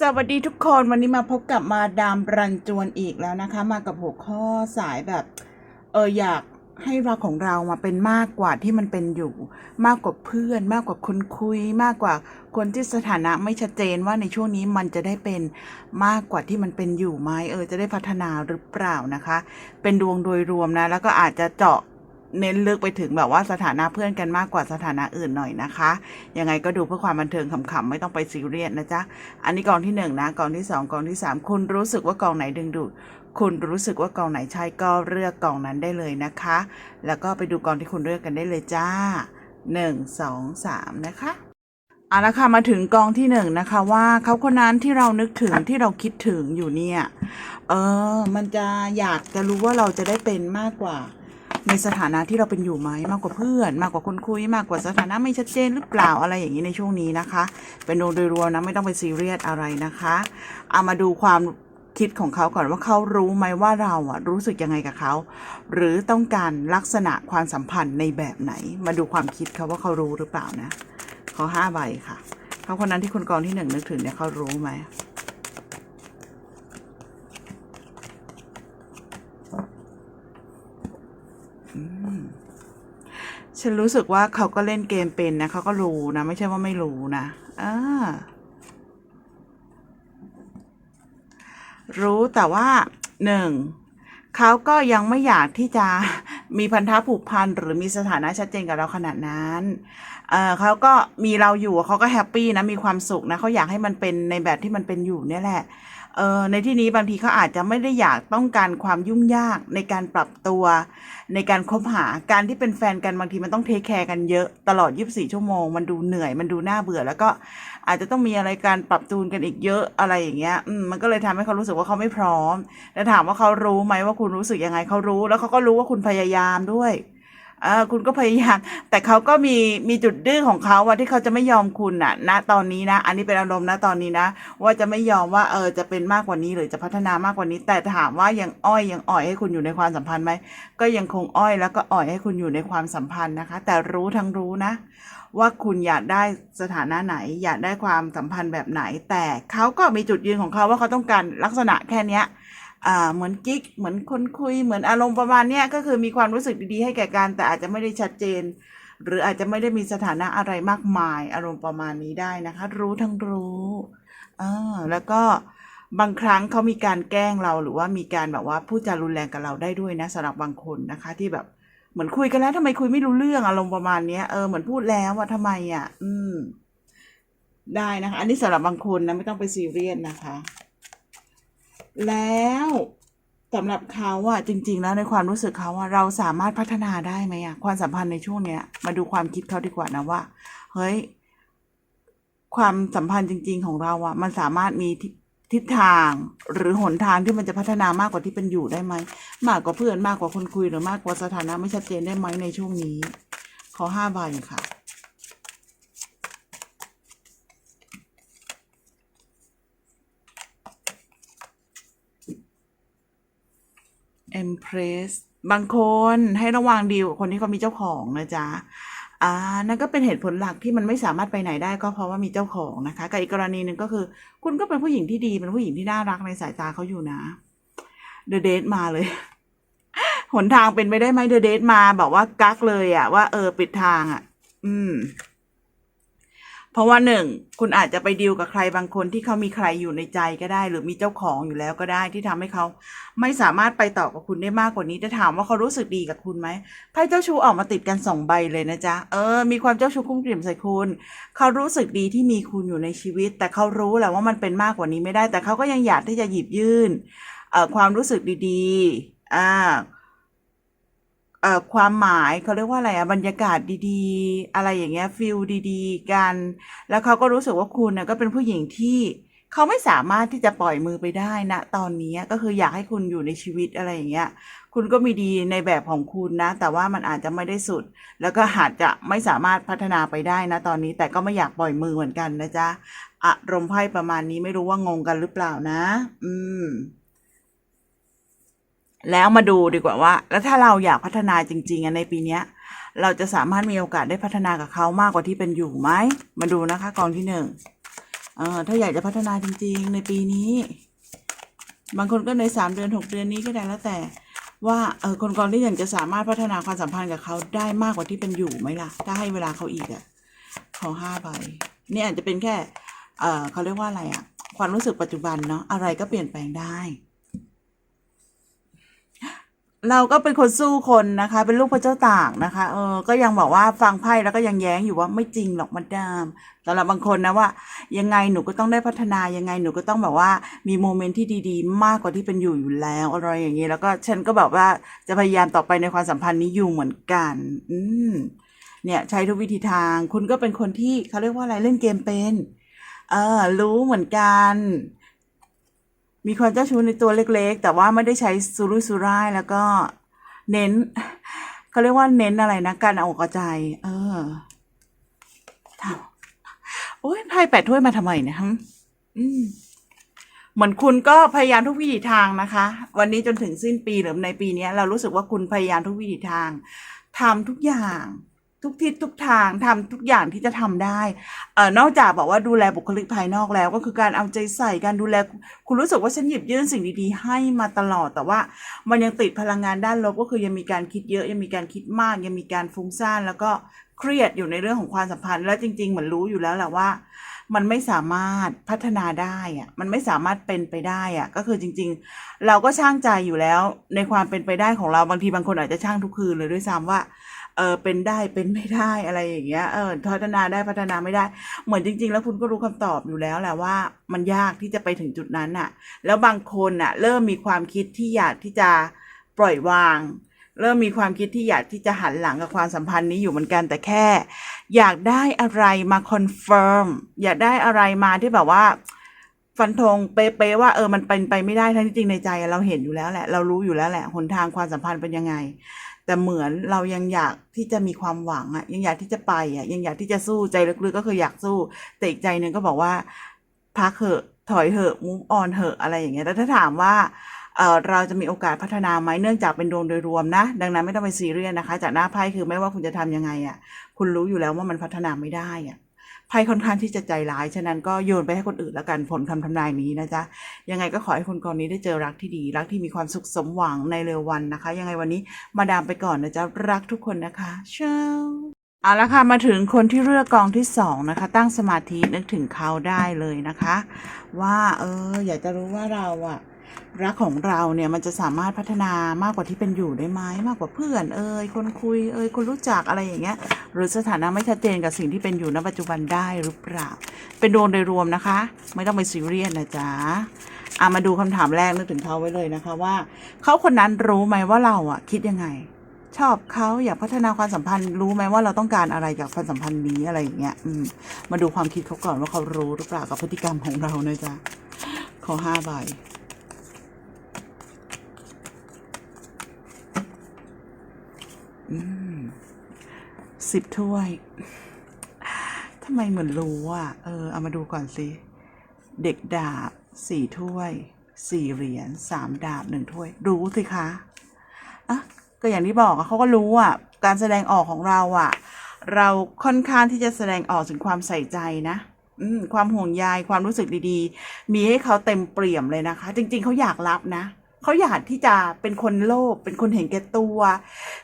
สวัสดีทุกคนวันนี้มาพบกับมาดามรันจวนอีกแล้วนะคะ มากับหัวข้อสายแบบเอออยากให้รักของเรามาเป็นมากกว่าที่มันเป็นอยู่ มากกว่าเพื่อน มากกว่าคนคุย มากกว่าคนที่สถานะไม่ชัดเจนว่าในช่วงนี้มันจะได้เป็นมากกว่าที่มันเป็นอยู่ไหมเออจะได้พัฒนาหรือเปล่านะคะ เป็นดวงโดยรวมนะ แล้วก็อาจจะเจาะ เน้นลึกไปถึงแบบว่าสถานะเพื่อนกันมากกว่าสถานะอื่นหน่อยนะคะ ยังไงก็ดูเพื่อความบันเทิงขำๆไม่ต้องไปซีเรียสนะจ๊ะ อันนี้กองที่หนึ่งนะกองที่สองกองที่สามคุณรู้สึกว่ากองไหนดึงดูดคุณรู้สึกว่ากองไหนใช่ก็เลือกกองนั้นได้เลยนะคะ แล้วก็ไปดูกองที่คุณเลือกกันได้เลยจ้าหนึ่งสองสามนะคะเอาละค่ะมาถึงกองที่หนึ่งนะคะ ว่าเขาคนนั้นที่เรานึกถึงที่เราคิดถึงอยู่เนี่ย เออ มันจะอยากจะรู้ว่าเราจะได้เป็นมากกว่า ในสถานะที่เราเป็นอยู่ไหมมากกว่าเพื่อน มากกว่าคนคุยมากกว่าสถานะไม่ชัดเจนหรือเปล่าอะไรอย่างนี้ในช่วงนี้นะคะ เป็นโดยรวมนะไม่ต้องไปซีเรียสอะไรนะคะเอามาดูความคิดของเขาก่อนว่าเขารู้ไหมว่าเราอะรู้สึกยังไงกับเขาหรือต้องการลักษณะความสัมพันธ์ในแบบไหน มาดูความคิดเขาว่าเขารู้หรือเปล่านะเขาห้าใบค่ะเขาคนนั้นที่คุณกองที่หนึ่งนึกถึงเนี่ยเขารู้ไหม ฉันรู้สึกว่าเขาก็เล่นเกมเป็นนะเขาก็รู้นะ ไม่ใช่ว่าไม่รู้นะอ่ารู้แต่ว่าหนึ่งเขาก็ยังไม่อยากที่จะมีพันธะผูกพันหรือมีสถานะชัดเจนกับเราขนาดนั้นเเขาก็มีเราอยู่เขาก็แฮปปี้นะมีความสุขนะเขาอยากให้มันเป็นในแบบที่มันเป็นอยู่เนี่ยแหละ เออในที่นี้บางทีเขาอาจจะไม่ได้อยากต้องการความยุ่งยากในการปรับตัว ในการคบหาการที่เป็นแฟนกันบางทีมันต้องเทคแคร์กันเยอะตลอด 24 ชั่วโมง มันดูเหนื่อยมันดูน่าเบื่อ แล้วก็อาจจะต้องมีอะไรการปรับจูนกันอีกเยอะอะไรอย่างเงี้ยมมันก็เลยทำให้เขารู้สึกว่าเขาไม่พร้อม แต่ถามว่าเขารู้ไหมว่าคุณรู้สึกยังไงเขารู้ แล้วเขาก็รู้ว่าคุณพยายามด้วย เออคุณก็พยายามแต่เขาก็มีมีจุดดื้อของเขาว่าที่เขาจะไม่ยอมคุณน่ะณตอนนี้นะ อันนี้เป็นอารมณ์นะตอนนี้นะ ว่าจะไม่ยอมว่าเออจะเป็นมากกว่านี้หรือจะพัฒนามากกว่านี้ แต่ถามว่ายังอ้อยยังอ่อยให้คุณอยู่ในความสัมพันธ์ไหมก็ยังคงอ้อยแล้วก็อ่อยให้คุณอยู่ในความสัมพันธ์นะคะ แต่รู้ทั้งรู้นะ ว่าคุณอยากได้สถานะไหน อยากได้ความสัมพันธ์แบบไหน แต่เขาก็มีจุดยืนของเขาว่าเขาต้องการลักษณะแค่เนี้ย อ่าเหมือนกิ๊กเหมือนคนคุยเหมือนอารมณ์ประมาณเนี้ยก็คือมีความรู้สึกดีๆให้แก่กันแต่อาจจะไม่ได้ชัดเจน หรืออาจจะไม่ได้มีสถานะอะไรมากมาย อารมณ์ประมาณนี้ได้นะคะ รู้ทั้งรู้อ่าแล้วก็บางครั้งเขามีการแกล้งเราหรือว่ามีการแบบว่าพูดจารุนแรงกับเราได้ด้วยนะสำหรับบางคนนะคะ ที่แบบเหมือนคุยกันแล้วทำไมคุยไม่รู้เรื่องอารมณ์ประมาณเนี้ยเออเหมือนพูดแล้วว่าทำไมอะ อืม ได้นะคะ อันนี้สำหรับบางคนนะไม่ต้องไปซีเรียสนะคะ แล้วสำหรับเขาอะจริง ๆ แล้วในความรู้สึกเขาอะเราสามารถพัฒนาได้ไหมอะความสัมพันธ์ในช่วงเนี้ย มาดูความคิดเขาดีกว่านะว่า เฮ้ย ความสัมพันธ์จริง ๆ ของเราอะมันสามารถมีทิศทางหรือหนทางที่มันจะพัฒนามากกว่าที่เป็นอยู่ได้ไหมมากกว่าเพื่อนมากกว่าคนคุยหรือมากกว่าสถานะไม่ชัดเจนได้ไหมในช่วงนี้ ขอห้าใบค่ะ Empress บางคนให้ระวังดีลคนที่เขามีเจ้าของนะจ๊ะอ่านั่นก็เป็นเหตุผลหลักที่มันไม่สามารถไปไหนได้ก็เพราะว่ามีเจ้าของนะคะกับอีกกรณีหนึ่งก็คือ คุณก็เป็นผู้หญิงที่ดีเป็นผู้หญิงที่น่ารักในสายตาเขาอยู่นะ The Date มาเลยหนทางเป็นไปได้ไหม The Date มาแบบว่ากักเลยอะว่าเออปิดทางอะอืม เพราะว่าหนึ่งคุณอาจจะไปดีลกับใครบางคนที่เขามีใครอยู่ในใจก็ได้ หรือมีเจ้าของอยู่แล้วก็ได้ที่ทำให้เขาไม่สามารถไปต่อกับคุณได้มากกว่านี้จะถามว่าเขารู้สึกดีกับคุณไหมไพ่เจ้าชู้ออกมาติดกันสองใบเลยนะจ๊ะเออมีความเจ้าชู้คุ้มกลิ่มใส่คุณเขารู้สึกดีที่มีคุณอยู่ในชีวิต แต่เขารู้แหละว่ามันเป็นมากกว่านี้ไม่ได้ แต่เขาก็ยังอยากที่จะหยิบยื่นความรู้สึกดีๆอ่า ความหมายเขาเรียกว่าอะไรอะบรรยากาศดีๆ อะไรอย่างเงี้ยฟิลดีๆ กัน แล้วเขาก็รู้สึกว่าคุณน่ะก็เป็นผู้หญิงที่เขาไม่สามารถที่จะปล่อยมือไปได้นะตอนนี้ก็คืออยากให้คุณอยู่ในชีวิตอะไรอย่างเงี้ย คุณก็มีดีในแบบของคุณนะ แต่ว่ามันอาจจะไม่ได้สุด แล้วก็อาจจะไม่สามารถพัฒนาไปได้นะตอนนี้ แต่ก็ไม่อยากปล่อยมือเหมือนกันนะจ๊ะอารมณ์ไพ่ประมาณนี้ไม่รู้ว่างงกันหรือเปล่านะ อืม แล้วมาดูดีกว่าว่า แล้วถ้าเราอยากพัฒนาจริงๆในปีเนี้ยเราจะสามารถมีโอกาสได้พัฒนากับเขามากกว่าที่เป็นอยู่ไหมมาดูนะคะกองที่หนึ่งเออถ้าอยากจะพัฒนาจริง ๆ ในปีนี้ บางคนก็ในสามเดือนหกเดือนนี้ก็ได้แล้วแต่ ว่าเออคนกรที่ยังจะสามารถพัฒนาความสัมพันธ์กับเขาได้มากกว่าที่เป็นอยู่ไหมล่ะ ถ้าให้เวลาเขาอีกอะขอห้าใบนี่อาจจะเป็นแค่ เออเขาเรียกว่าอะไรอะความรู้สึกปัจจุบันเนาะอะไรก็เปลี่ยนแปลงได้ เราก็เป็นคนสู้คนนะคะ เป็นลูกพระเจ้าตากนะคะ เออ ก็ยังบอกว่าฟังไพ่แล้วก็ยังแย้งอยู่ว่าไม่จริงหรอกมาดามสำหรับบางคนนะว่า ยังไงหนูก็ต้องได้พัฒนายังไงหนูก็ต้องแบบว่ามีโมเมนต์ที่ดีๆ มากกว่าที่เป็นอยู่อยู่แล้วอะไรอย่างนี้แล้วก็ฉันก็แบบว่าจะพยายามต่อไปในความสัมพันธ์นี้อยู่เหมือนกัน อืมเนี่ยใช้ทุกวิธีทาง คุณก็เป็นคนที่เขาเรียกว่าอะไรเล่นเกมเป็น เออ รู้เหมือนกัน มีความเจ้าชู้ในตัวเล็กๆ แต่ว่าไม่ได้ใช้สุรุ่ยสุร่ายแล้วก็เน้นเขาเรียกว่าเน้นอะไรนะการเอาอกเอาใจ เออทำโอ้ยไพ่แปดถ้วยมาทำไมเนี่ยฮะอืมเหมือนคุณก็พยายามทุกวิถีทางนะคะ วันนี้จนถึงสิ้นปีหรือในปีนี้เรารู้สึกว่าคุณพยายามทุกวิถีทางทำทุกอย่าง ทุกทิศทุกทางทำทุกอย่างที่จะทำได้เอ่อนอกจากบอกว่าดูแลบุคลิกภายนอกแล้ว ก็คือการเอาใจใส่การดูแล คุณรู้สึกว่าฉันหยิบยื่นสิ่งดีๆ ให้มาตลอดแต่ว่า มันยังติดพลังงานด้านลบก็คือยังมีการคิดเยอะยังมีการคิดมาก ยังมีการฟุ้งซ่านแล้วก็เครียดอยู่ในเรื่องของความสัมพันธ์ และจริง ๆ เหมือนรู้อยู่แล้วแหละว่า มันไม่สามารถพัฒนาได้อะมันไม่สามารถเป็นไปได้อะก็คือจริง ๆ เราก็ช่างใจอยู่แล้วในความเป็นไปได้ของเราบางทีบางคนอาจจะช่างทุกคืนเลยด้วยซ้ำว่า เออเป็นได้เป็นไม่ได้อะไรอย่างเงี้ยเออพัฒนาได้พัฒนาไม่ได้ เหมือนจริง ๆ แล้วคุณก็รู้คำตอบอยู่แล้วแหละว่ามันยากที่จะไปถึงจุดนั้นน่ะ แล้วบางคนน่ะ เริ่มมีความคิดที่อยากที่จะปล่อยวาง เริ่มมีความคิดที่อยากที่จะหันหลังกับความสัมพันธ์นี้อยู่เหมือนกันแต่แค่ อยากได้อะไรมาคอนเฟิร์มอยากได้อะไรมาที่แบบว่าฟันธงเป๊ะๆว่าเออมันเป็นไปไม่ได้ทั้งจริงในใจเราเห็นอยู่แล้วแหละ เรารู้อยู่แล้วแหละหนทางความสัมพันธ์เป็นยังไง แต่เหมือนเรายังอยากที่จะมีความหวังอะยังอยากที่จะไปอะยังอยากที่จะสู้ใจลึกๆก็คืออยากสู้ แต่อีกใจหนึ่งก็บอกว่าพักเหอะถอยเหอะมูฟออนเหอะอะไรอย่างเงี้ยแต่ถ้าถามว่าเออเราจะมีโอกาสพัฒนาไหมเนื่องจากเป็นโดนโดยรวมนะ ดังนั้นไม่ต้องไปซีเรียสนะคะ จากหน้าไพ่คือไม่ว่าคุณจะทำยังไงอะ่ะ คุณรู้อยู่แล้วว่ามันพัฒนาไม่ได้อะ่ะ ไพ่ค่อนข้างที่จะใจร้าย ฉะนั้นก็โยนไปให้คนอื่นแล้วกันผลคำทำนายนี้นะจ๊ะ ยังไงก็ขอให้คนกรนี้ได้เจอรักที่ดี รักที่มีความสุขสมหวังในเร็ววันนะคะ ยังไงวันนี้มาดามไปก่อนนะจ๊ะ รักทุกคนนะคะเช้าเอาละค่ะ มาถึงคนที่เลือกกองที่สองนะคะ ตั้งสมาธินึกถึงเขาได้เลยนะคะ ว่าเอออยากจะรู้ว่าเราอะ รักของเราเนี่ยมันจะสามารถพัฒนามากกว่าที่เป็นอยู่ได้ไหมมากกว่าเพื่อน เอ่ยคนคุยเอ่ยคนรู้จักอะไรอย่างเงี้ย หรือสถานะไม่ชัดเจนกับสิ่งที่เป็นอยู่ณปัจจุบันได้หรือเปล่า เป็นโดนโดยรวมนะคะ ไม่ต้องไปซีเรียสนะจ๊ะอะมาดูคำถามแรกนึกถึงเขาไว้เลยนะคะว่าเขาคนนั้นรู้ไหมว่าเราอะคิดยังไง ชอบเขาอยากพัฒนาความสัมพันธ์ รู้ไหมว่าเราต้องการอะไรจากความสัมพันธ์นี้อะไรอย่างเงี้ยอืมมาดูความคิดเขาก่อนว่าเขารู้หรือเปล่ากับพฤติกรรมของเรานะจ๊ะขอห้าใบอืม สิบถ้วยทำไมเหมือนรู้อะ เออ เอามาดูก่อนสิ เด็กดาบสี่ถ้วยสี่เหรียญสามดาบหนึ่งถ้วย รู้สิคะอะก็อย่างที่บอกอะเขาก็รู้อะ การแสดงออกของเราอะ เราค่อนข้างที่จะแสดงออกถึงความใส่ใจนะอืความห่วงใยความรู้สึกดีๆ มีให้เขาเต็มเปี่ยมเลยนะคะ จริง ๆเขาอยากรับนะ เขาอยากที่จะเป็นคนโลภเป็นคนเห็นแก่ตัว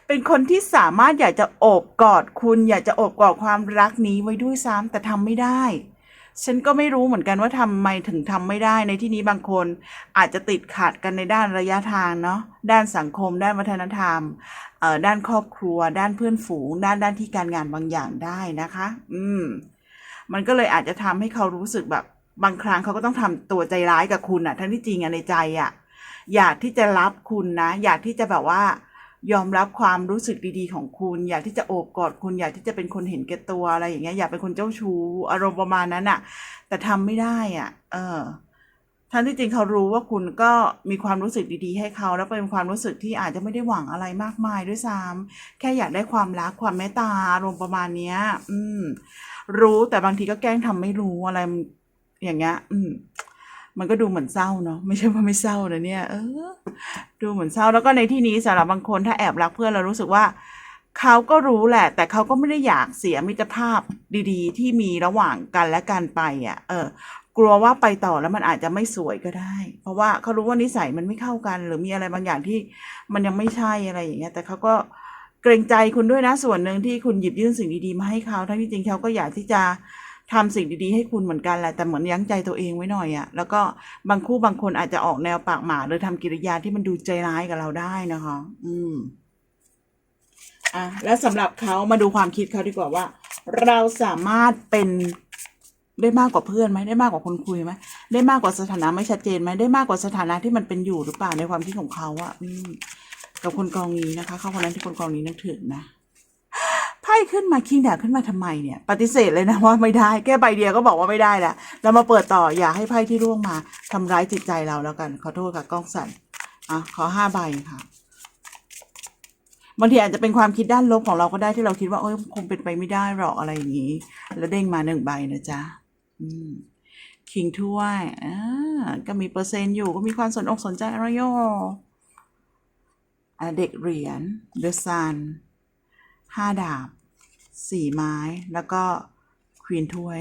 เป็นคนที่สามารถอยากจะโอบกอดคุณ อยากจะโอบกอดความรักนี้ไว้ด้วยซ้ำแต่ทำไม่ได้ ฉันก็ไม่รู้เหมือนกันว่าทำไมถึงทำไม่ได้ในที่นี้บางคนอาจจะติดขัดกันในด้านระยะทางเนาะด้านสังคม ด้านวัฒนธรรมเอ่อด้านครอบครัว ด้านเพื่อนฝูง ด้านด้านที่การงานบางอย่างได้นะคะ อืม มันก็เลยอาจจะทำให้เขารู้สึกแบบบางครั้งเขาก็ต้องทำตัวใจร้ายกับคุณอะทั้งที่จริงอะในใจอะ อยากที่จะรับคุณนะ อยากที่จะแบบว่า ยอมรับความรู้สึกดีๆ ของคุณ อยากที่จะโอบกอดคุณ อยากที่จะเป็นคนเห็นแก่ตัวอะไรอย่างเงี้ยอยากเป็นคนเจ้าชู้อารมณ์ประมาณนั้นอะแต่ทำไม่ได้อะเออทั้งที่จริงเขารู้ว่าคุณก็มีความรู้สึกดีๆ ให้เขา แล้วเป็นความรู้สึกที่อาจจะไม่ได้หวังอะไรมากมายด้วยซ้ำแค่อยากได้ความรักความเมตตาอารมณ์ประมาณเนี้ย อืม รู้แต่บางทีก็แกล้งทำไม่รู้อะไรอย่างเงี้ย อืม มันก็ดูเหมือนเศร้าเนาะไม่ใช่ว่าไม่เศร้านะเนี่ยเออ ดูเหมือนเศร้าแล้วก็ในที่นี้สำหรับบางคนถ้าแอบรักเพื่อนเรารู้สึกว่าเขาก็รู้แหละ แต่เขาก็ไม่ได้อยากเสียมิตรภาพดี ๆ ที่มีระหว่างกันและกันไปอะ เออ กลัวว่าไปต่อแล้วมันอาจจะไม่สวยก็ได้ เพราะว่าเขารู้ว่านิสัยมันไม่เข้ากัน หรือมีอะไรบางอย่างที่มันยังไม่ใช่อะไรอย่างเงี้ย แต่เขาก็เกรงใจคุณด้วยนะส่วนหนึ่งที่คุณหยิบยื่นสิ่งดีๆมาให้เขาทั้งที่จริงเขาก็อยากที่จะ ทำสิ่งดีๆให้คุณเหมือนกันแหละแต่เหมือนยั้งใจตัวเองไว้หน่อยอะแล้วก็บางคู่บางคนอาจจะออกแนวปากหมาหรือทำกิริยาที่มันดูใจร้ายกับเราได้นะคะ อืมอะแล้วสำหรับเขามาดูความคิดเขาดีกว่าว่า เราสามารถเป็นได้มากกว่าเพื่อนไหมได้มากกว่าคนคุยไหมได้มากกว่าสถานะไม่ชัดเจนไหมได้มากกว่าสถานะที่มันเป็นอยู่หรือเปล่าในความคิดของเขาอะอืมกับคนกองนี้นะคะเขาคนนั้นที่คนกองนี้นึกถึงนะ ขึ้นมาคิงดาบขึ้นมาทำไมเนี่ย ปฏิเสธเลยนะว่าไม่ได้แค่ใบเดียวก็บอกว่าไม่ได้แล้วเรามาเปิดต่ออย่าให้ไพ่ที่ร่วงมาทำร้ายจิตใจเราแล้วกัน ขอโทษค่ะกล้องสั่นอะขอห้าใบค่ะบางทีอาจจะเป็นความคิดด้านลบของเราก็ได้ที่เราคิดว่าเอ้ยคงเป็นไปไม่ได้หรอกอะไรอย่างนี้ แล้วเด้งมาหนึ่งใบนะจ๊ะอืมคิงถ้วยอ่าก็มีเปอร์เซ็นต์อยู่ก็มีความสนอกสนใจอะไรโยอะเด็กเหรียญเดอะซันห้าดาบ สี่ไม้แล้วก็ควีนถ้วย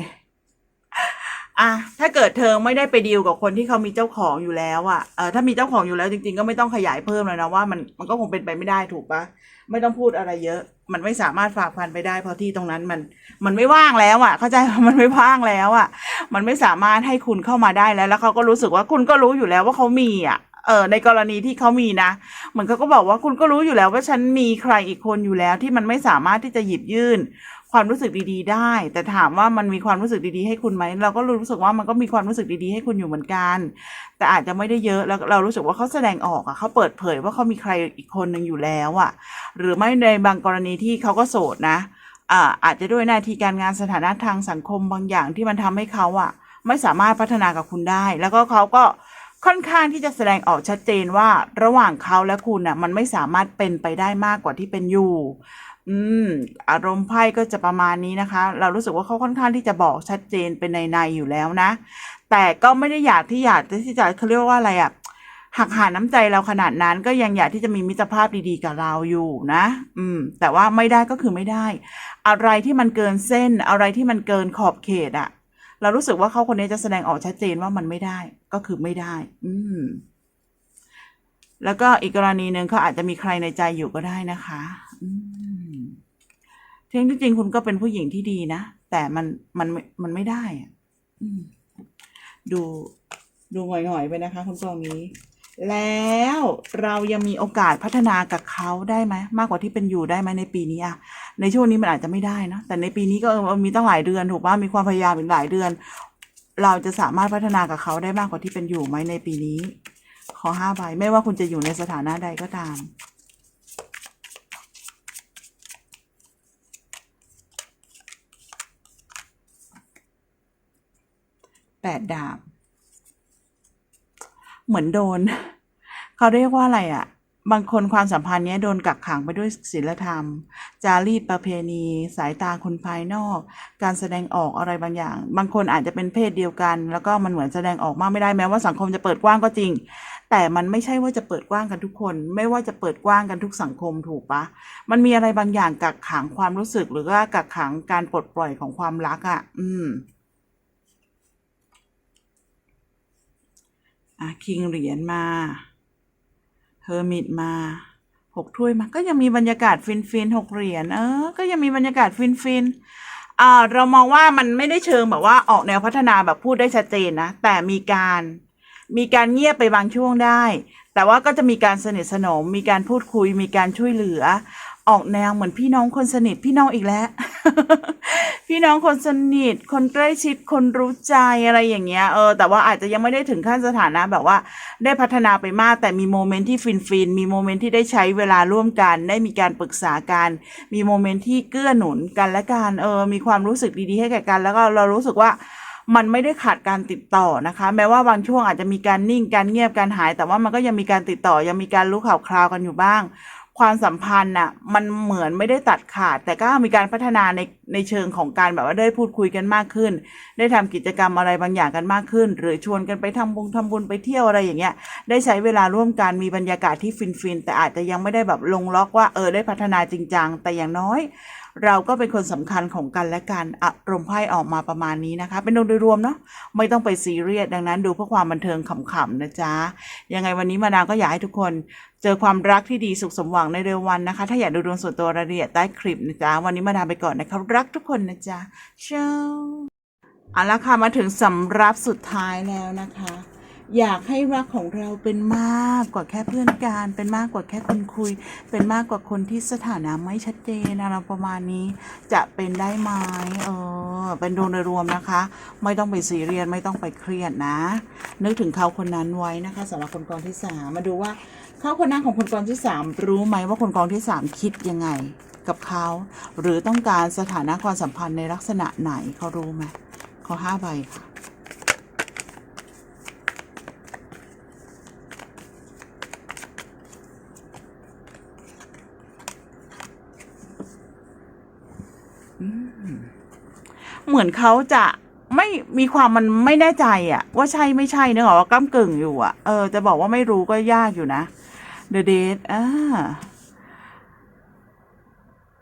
อะถ้าเกิดเธอไม่ได้ไปดีลกับคนที่เขามีเจ้าของอยู่แล้วอะเออถ้ามีเจ้าของอยู่แล้วจริง ๆ ก็ไม่ต้องขยายเพิ่มเลยนะว่ามันมันก็คงเป็นไปไม่ได้ถูกปะไม่ต้องพูดอะไรเยอะ มันไม่สามารถฝากพันไปได้ เพราะที่ตรงนั้นมันมันไม่ว่างแล้วอะเข้าใจมันไม่ว่างแล้วอะมันไม่สามารถให้คุณเข้ามาได้แล้ว แล้วเขาก็รู้สึกว่าคุณก็รู้อยู่แล้วว่าเขามีอะ เออในกรณีที่เขามีนะ เหมือนเขาก็บอกว่าคุณก็รู้อยู่แล้วว่าฉันมีใครอีกคนอยู่แล้วที่มันไม่สามารถที่จะหยิบยื่น ความรู้สึกดีๆ ได้ แต่ถามว่ามันมีความรู้สึกดีๆให้คุณไหมเราก็รู้สึกว่ามันก็มีความรู้สึกดีๆให้คุณอยู่เหมือนกัน แต่อาจจะไม่ได้เยอะแล้วเรารู้สึกว่าเขาแสดงออกอะเขาเปิดเผยว่าเขามีใครอีกคนหนึ่งอยู่แล้วอะ หรือไม่ในบางกรณีที่เขาก็โสดนะอ่าอาจจะด้วยหน้าที่การงานสถานะทางสังคมบางอย่างที่มันทำให้เขาอะ ไม่สามารถพัฒนากับคุณได้ แล้วก็เขาก็ ค่อนข้างที่จะแสดงออกชัดเจนว่าระหว่างเขาและคุณอะมันไม่สามารถเป็นไปได้มากกว่าที่เป็นอยู่ อืม อารมณ์ไพ่ก็จะประมาณนี้นะคะ เรารู้สึกว่าเขาค่อนข้างที่จะบอกชัดเจนเป็นในในๆอยู่แล้วนะ แต่ก็ไม่ได้อยากที่อยากที่จะเขาเรียกว่าอะไรอะหักหาน้ำใจเราขนาดนั้นก็ยังอยากที่จะมีมิตรภาพดีๆกับเราอยู่นะ อืม แต่ว่าไม่ได้ก็คือไม่ได้ อะไรที่มันเกินเส้น อะไรที่มันเกินขอบเขตอะ เรารู้สึกว่าเขาคนนี้จะแสดงออกชัดเจนว่ามันไม่ได้ก็คือไม่ได้ อืม แล้วก็อีกกรณีหนึ่งเขาอาจจะมีใครในใจอยู่ก็ได้นะคะอืมทั้งที่จริงคุณก็เป็นผู้หญิงที่ดีนะ แต่มันมันมันไม่ได้อะอืมดูดูหงอยๆไปนะคะ คุณกองนี้ แล้วเรายังมีโอกาสพัฒนากับเขาได้ไหมมากกว่าที่เป็นอยู่ได้ไหมในปีนี้อะในช่วงนี้มันอาจจะไม่ได้นะแต่ในปีนี้ก็มีตั้งหลายเดือนถูกป่ะมีความพยายามอีกหลายเดือน เราจะสามารถพัฒนากับเขาได้มากกว่าที่เป็นอยู่ไหมในปีนี้ ขอห้าใบไม่ว่าคุณจะอยู่ในสถานะใดก็ตามแปดดาบ เหมือนโดน เขาเรียกว่าอะไรอะ่ะ บางคนความสัมพันธ์เนี้ยโดนกักขังไปด้วยศีลธรรม จารีตประเพณี สายตาคนภายนอก การแสดงออกอะไรบางอย่าง บางคนอาจจะเป็นเพศเดียวกัน แล้วก็มันเหมือนแสดงออกมากไม่ได้แม้ว่าสังคมจะเปิดกว้างก็จริง แต่มันไม่ใช่ว่าจะเปิดกว้างกันทุกคน ไม่ว่าจะเปิดกว้างกันทุกสังคมถูกปะมันมีอะไรบางอย่างกักขังความรู้สึกหรือว่ากักขังการปลดปล่อยของความรักอะ่ะ อืม อะ คิงเหรียญมาเฮอร์มิตมาหกถ้วยมาก็ยังมีบรรยากาศฟินฟินหกเหรียญเออ ก็ยังมีบรรยากาศฟินฟินอ่าเรามองว่ามันไม่ได้เชิงแบบว่าออกแนวพัฒนาแบบพูดได้ชัดเจนนะ แต่มีการมีการเงียบไปบางช่วงได้ แต่ว่าก็จะมีการสนิทสนม มีการพูดคุย มีการช่วยเหลือ ออกแนวเหมือนพี่น้องคนสนิทพี่น้องอีกแล้ว พี่น้องคนสนิท คนใกล้ชิดคนรู้ใจอะไรอย่างเงี้ยเออแต่ว่าอาจจะยังไม่ได้ถึงขั้นสถานะแบบว่า ได้พัฒนาไปมากแต่มีโมเมนต์ที่ฟินฟินมีโมเมนต์ที่ได้ใช้เวลาร่วมกัน ได้มีการปรึกษากัน มีโมเมนต์ที่เกื้อหนุนกันและกันเออมีความรู้สึกดีๆให้แก่กัน แล้วก็เรารู้สึกว่ามันไม่ได้ขาดการติดต่อนะคะ แม้ว่าบางช่วงอาจจะมีการนิ่งการเงียบการหาย แต่ว่ามันก็ยังมีการติดต่อยังมีการรู้ข่าวคราวกันอยู่บ้าง ความสัมพันธ์น่ะมันเหมือนไม่ได้ตัดขาด แต่ก็มีการพัฒนาในในเชิงของการแบบว่าได้พูดคุยกันมากขึ้น ได้ทำกิจกรรมอะไรบางอย่างกันมากขึ้น หรือชวนกันไปทำบุญทำบุญไปเที่ยวอะไรอย่างเงี้ยได้ใช้เวลาร่วมกันมีบรรยากาศที่ฟินๆแต่อาจจะยังไม่ได้แบบลงล็อกว่าเออได้พัฒนาจริงจังแต่อย่างน้อย เราก็เป็นคนสำคัญของกันและกันอารมณ์ไพ่ออกมาประมาณนี้นะคะ เป็นโดยรวมเนาะไม่ต้องไปซีเรียสดังนั้นดูเพื่อความบันเทิงขำๆนะจ๊ะยังไงวันนี้มาดามก็อยากให้ทุกคนเจอความรักที่ดีสุขสมหวังในเร็ววันนะคะ ถ้าอยากดูดวงส่วนตัวรายละเอียดใต้คลิปนะจ๊ะวันนี้มาดามไปก่อนนะคะรักทุกคนนะจ๊ะเช้าเอาละค่ะมาถึงสำรับสุดท้ายแล้วนะคะ อยากให้รักของเราเป็นมากกว่าแค่เพื่อนกันเป็นมากกว่าแค่คนคุย เป็นมากกว่าคนที่สถานะไม่ชัดเจนอะไรประมาณนี้จะเป็นได้ไหมเออเป็นโดยรวมนะคะ ไม่ต้องไปซีเรียสไม่ต้องไปเครียดนะ นึกถึงเขาคนนั้นไว้นะคะสำหรับคนกองที่สามมาดูว่าเขาคนนั้นของคนกองที่สามรู้ไหมว่าคนกองที่สามคิดยังไงกับเขาหรือต้องการสถานะความสัมพันธ์ในลักษณะไหนเขารู้ไหมเขาห้าใบค่ะ เหมือนเขาจะไม่มีความมันไม่แน่ใจอะว่าใช่ไม่ใช่เนอะว่าก้ากึ่งอยู่อะเออจะบอกว่าไม่รู้ก็ยากอยู่นะ The Date อ่า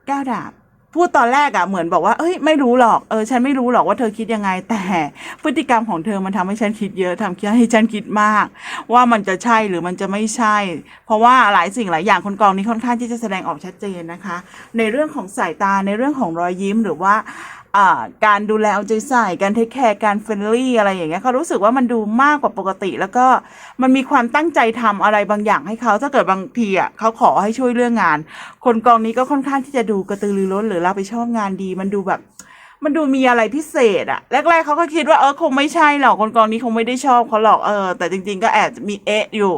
ก้าวดาบ พูดตอนแรกอะเหมือนบอกว่าเอ้ยไม่รู้หรอกเออฉันไม่รู้หรอกว่าเธอคิดยังไง แต่พฤติกรรมของเธอมันทำให้ฉันคิดเยอะทำให้ฉันคิดมาก ว่ามันจะใช่หรือมันจะไม่ใช่ เพราะว่าหลายสิ่งหลายอย่างคนกองนี้ค่อนข้างที่จะแสดงออกชัดเจนนะคะ ในเรื่องของสายตาในเรื่องของรอยยิ้มหรือว่า การดูแลเอาใจใส่การเทคแคร์การเฟรนลี่อะไรอย่างเงี้ยเขารู้สึกว่ามันดูมากกว่าปกติ แล้วก็มันมีความตั้งใจทำอะไรบางอย่างให้เขาถ้าเกิดบางทีอะเขาขอให้ช่วยเรื่องงาน คนกองนี้ก็ค่อนข้างที่จะดูกระตือรือร้นหรือรับผิดชอบงานดี มันดูแบบมันดูมีอะไรพิเศษอะแรกๆเขาก็คิดว่าเออคงไม่ใช่หรอกคนกองนี้คงไม่ได้ชอบเขาหรอกเออ แต่จริง ๆ ก็แอบมีเอะอยู่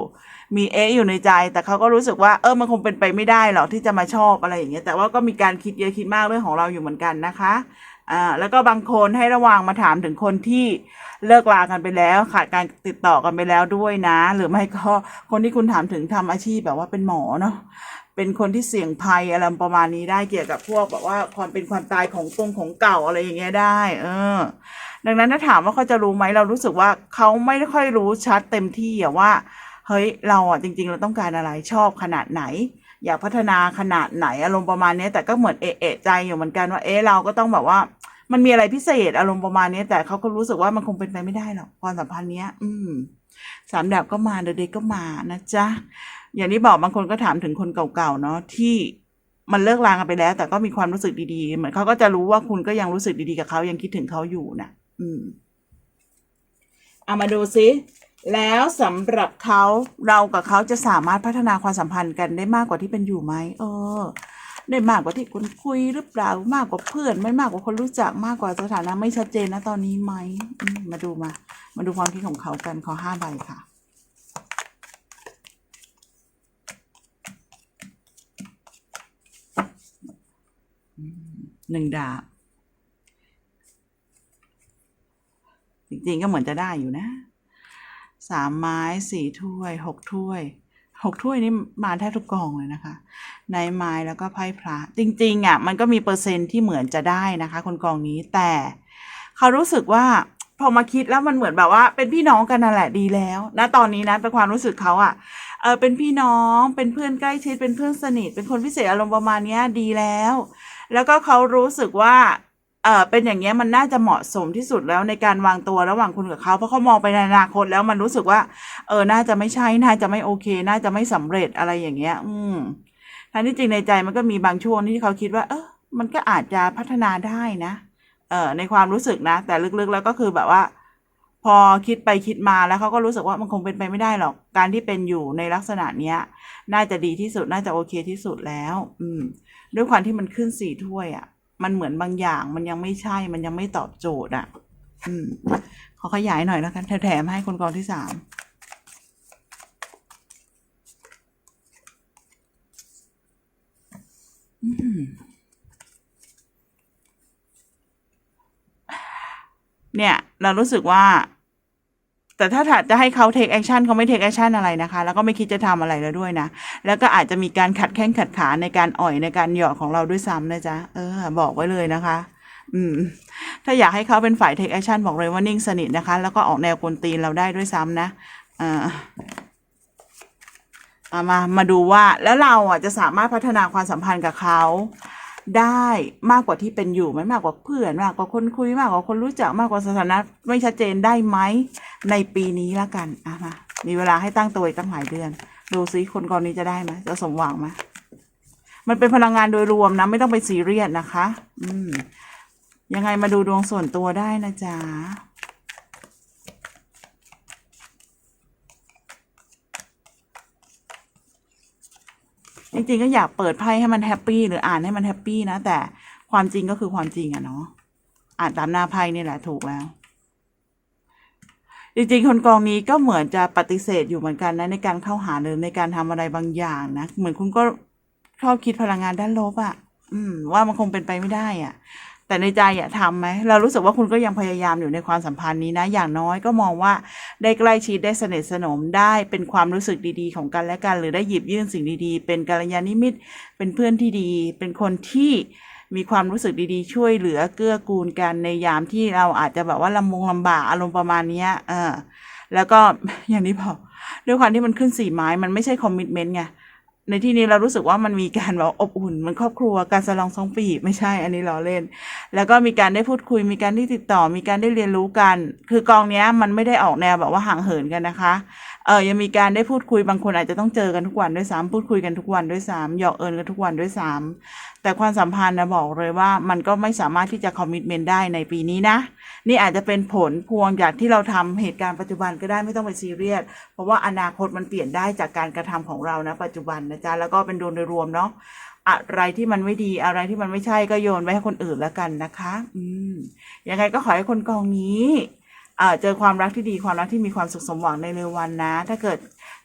มีเอะอยู่ในใจ แต่เขาก็รู้สึกว่าเออมันคงเป็นไปไม่ได้หรอกที่จะมาชอบอะไรอย่างเงี้ยแต่ว่าก็มีการคิดเยอะคิดมากเรื่องของเราอยู่เหมือนกันนะคะ อ่าแล้วก็บางคนให้ระวังมาถามถึงคนที่เลิกลากันไปแล้วขาดการติดต่อกันไปแล้วด้วยนะ หรือไม่ก็คนที่คุณถามถึงทำอาชีพแบบว่าเป็นหมอเนาะเป็นคนที่เสี่ยงภัยอะไรประมาณนี้ได้เกี่ยวกับพวกแบบว่าความเป็นความตายของตรงของเก่าอะไรอย่างเงี้ยได้ เออ ดังนั้นถ้าถามว่าเขาจะรู้ไหมเรารู้สึกว่าเขาไม่ค่อยรู้ชัดเต็มที่อะว่าเฮ้ยเราอะจริง ๆ เราต้องการอะไรชอบขนาดไหน อยากพัฒนาขนาดไหนอารมณ์ประมาณนี้แต่ก็เหมือนเอะเอะใจอยู่เหมือนกันว่าเอ๊ะเราก็ต้องแบบว่า มันมีอะไรพิเศษอารมณ์ประมาณนี้แต่เขาก็รู้สึกว่ามันคงเป็นไปไม่ได้หรอกความสัมพันธ์เนี้ย อืมสามดาบก็มาเดอะเดย์ก็มานะจ๊ะอย่างที่บอกบางคนก็ถามถึงคนเก่าๆเนาะที่มันเลิกลากันไปแล้ว แต่ก็มีความรู้สึกดีๆ เหมือนเขาก็จะรู้ว่าคุณก็ยังรู้สึกดีๆกับเขายังคิดถึงเขาอยู่นะอืมเอามาดูซิแล้วสำหรับเขาเรากับเขาจะสามารถพัฒนาความสัมพันธ์กันได้มากกว่าที่เป็นอยู่ไหมเออ ได้มากกว่าที่คุณคุยหรือเปล่ามากกว่าเพื่อนไม่มากกว่าคนรู้จักมากกว่าสถานะไม่ชัดเจนนะตอนนี้ไหมมมาดูมา มาดูความคิดของเขากันขอห้าใบค่ะหนึ่งดาบจริงๆก็เหมือนจะได้อยู่นะสามไม้สี่ถ้วยหกถ้วย หกถ้วยนี่มาแทบทุกกองเลยนะคะในไม้แล้วก็ไพ่พระจริงๆอะมันก็มีเปอร์เซ็นต์ที่เหมือนจะได้นะคะ คนกองนี้แต่เขารู้สึกว่าพอมาคิดแล้วมันเหมือนแบบว่า เป็นพี่น้องกันนั่นแหละดีแล้วนะตอนนี้นะเป็นความรู้สึกเขาอะเออเป็นพี่น้องเป็นเพื่อนใกล้ชิดเป็นเพื่อนสนิท เป็นคนพิเศษอารมณ์ประมาณนี้ดีแล้ว แล้วก็เขารู้สึกว่า เออเป็นอย่างเงี้ยมันน่าจะเหมาะสมที่สุดแล้วในการวางตัวระหว่างคุณกับเขาเพราะเขามองไปในอนาคตแล้วมันรู้สึกว่า เออน่าจะไม่ใช่น่าจะไม่โอเค น่าจะไม่สำเร็จอะไรอย่างเงี้ย อืมทั้งที่จริงในใจมันก็มีบางช่วงที่เขาคิดว่า เออมันก็อาจจะพัฒนาได้นะเออในความรู้สึกนะ แต่ลึกๆแล้วก็คือแบบว่า พอคิดไปคิดมาแล้วเขาก็รู้สึกว่ามันคงเป็นไปไม่ได้หรอกการที่เป็นอยู่ในลักษณะเนี้ย น่าจะดีที่สุดน่าจะโอเคที่สุดแล้ว อืม ด้วยความที่มันขึ้นสี่ถ้วยอะ มันเหมือนบางอย่างมันยังไม่ใช่ มันยังไม่ตอบโจทย์อะ อืมขอขยายหน่อยแล้วกันแถมให้คนกองที่สามเนี่ย เรารู้สึกว่า แต่ถ้าถจะให้เขา take action เขาไม่ take action อะไรนะคะ แล้วก็ไม่คิดจะทำอะไรแล้วด้วยนะ แล้วก็อาจจะมีการขัดแข้งขัดขาในการอ่อยในการหยอกของเราด้วยซ้ำนะจ๊ะ เออ บอกไว้เลยนะคะ อืม ถ้าอยากให้เขาเป็นฝ่าย take action บอกเลยว่านิ่งสนิทนะคะ แล้วก็ออกแนวกวนตีนเราได้ด้วยซ้ำนะอ่าเอามา มาดูว่าแล้วเราอะจะสามารถพัฒนาความสัมพันธ์กับเขา ได้มากกว่าที่เป็นอยู่ไหมมากกว่าเพื่อนมากกว่าคนคุยมากกว่าคนรู้จักมากกว่าสถานะไม่ชัดเจนได้ไหมในปีนี้ละกันอะมามีเวลาให้ตั้งตัวอีกตั้งหลายเดือน ดูซิคนกรณีจะได้ไหมจะสมหวังไหมมันเป็นพลังงานโดยรวมนะ ไม่ต้องไปซีเรียสนะคะ อืมยังไงมาดูดวงส่วนตัวได้นะจ๊ะ ริงๆก็อยากเปิดไพ่ให้มันแฮปปี้หรืออ่านให้มันแฮปปี้นะ แต่ความจริงก็คือความจริงอะเนาะอ่านตามหน้าไพ่นี่แหละถูกแล้ว จริงๆ คนกองนี้ก็เหมือนจะปฏิเสธอยู่เหมือนกันนะในการเข้าหาหรือในการทำอะไรบางอย่างนะ เหมือนคุณก็ชอบคิดพลังงานด้านลบอะอืม ว่ามันคงเป็นไปไม่ได้อะ แต่ในใจอะทำไหมเรารู้สึกว่าคุณก็ยังพยายามอยู่ในความสัมพันธ์นี้นะ อย่างน้อยก็มองว่าได้ใกล้ชิดได้สนิทสนมได้เป็นความรู้สึกดีๆ ของกันและกัน หรือได้หยิบยื่นสิ่งดีๆ เป็นกัลยาณมิตร เป็นเพื่อนที่ดี เป็นคนที่มีความรู้สึกดีๆ ช่วยเหลือเกื้อกูลกันในยามที่เราอาจจะแบบว่าลำบงลำบากอารมณ์ประมาณนี้เออแล้วก็อย่างที่บอด้วยความที่มันขึ้นสี่ไม้มันไม่ใช่คอมมิชเมนต์ไง ในที่นี้เรารู้สึกว่ามันมีการแบบอบอุ่นมันครอบครัวการสลองสองปีไม่ใช่ อันนี้ล้อเล่น แล้วก็มีการได้พูดคุย มีการที่ติดต่อ มีการได้เรียนรู้กัน คือกองเนี้ยมันไม่ได้ออกแนวแบบว่าห่างเหินกันนะคะ เออยังมีการได้พูดคุยบางคนอาจจะต้องเจอกันทุกวันด้วยซ้ำพูดคุยกันทุกวันด้วยซ้ำหยอกเอิญกันทุกวันด้วยซ้ำแต่ความสัมพันธ์นะบอกเลยว่ามันก็ไม่สามารถที่จะคอมมิชเมนต์ได้ในปีนี้นะ นี่อาจจะเป็นผลพวงจากที่เราทำเหตุการณ์ปัจจุบันก็ได้ไม่ต้องไปซีเรียสเพราะว่าอนาคตมันเปลี่ยนได้จากการกระทำของเรานะปัจจุบันนะจ๊ะแล้วก็เป็นโดยโดยรวมเนาะอะไรที่มันไม่ดีอะไรที่มันไม่ใช่ก็โยนไว้ให้คนอื่นแล้วกันนะคะ อืมยังไงก็ขอให้คนกองนี้อ่าเจอความรักที่ดีความรักที่มีความสุขสมหวังในเร็ววันนะ ถ้าเกิด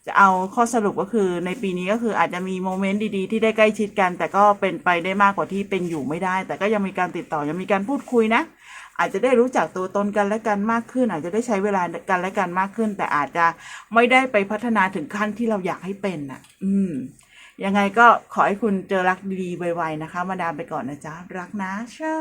จะเอาข้อสรุปก็คือในปีนี้ก็คืออาจจะมีโมเมนต์ดีๆ ที่ได้ใกล้ชิดกัน แต่ก็เป็นไปได้มากกว่าที่เป็นอยู่ไม่ได้ แต่ก็ยังมีการติดต่อยังมีการพูดคุยนะ อาจจะได้รู้จักตัวตนกันและกันมากขึ้น อาจจะได้ใช้เวลากันและกันมากขึ้น แต่อาจจะไม่ได้ไปพัฒนาถึงขั้นที่เราอยากให้เป็นน่ะ อืมยังไงก็ขอให้คุณเจอรักดีๆไวๆนะคะ มาดามไปก่อนนะจ๊ะ รักนะเช้า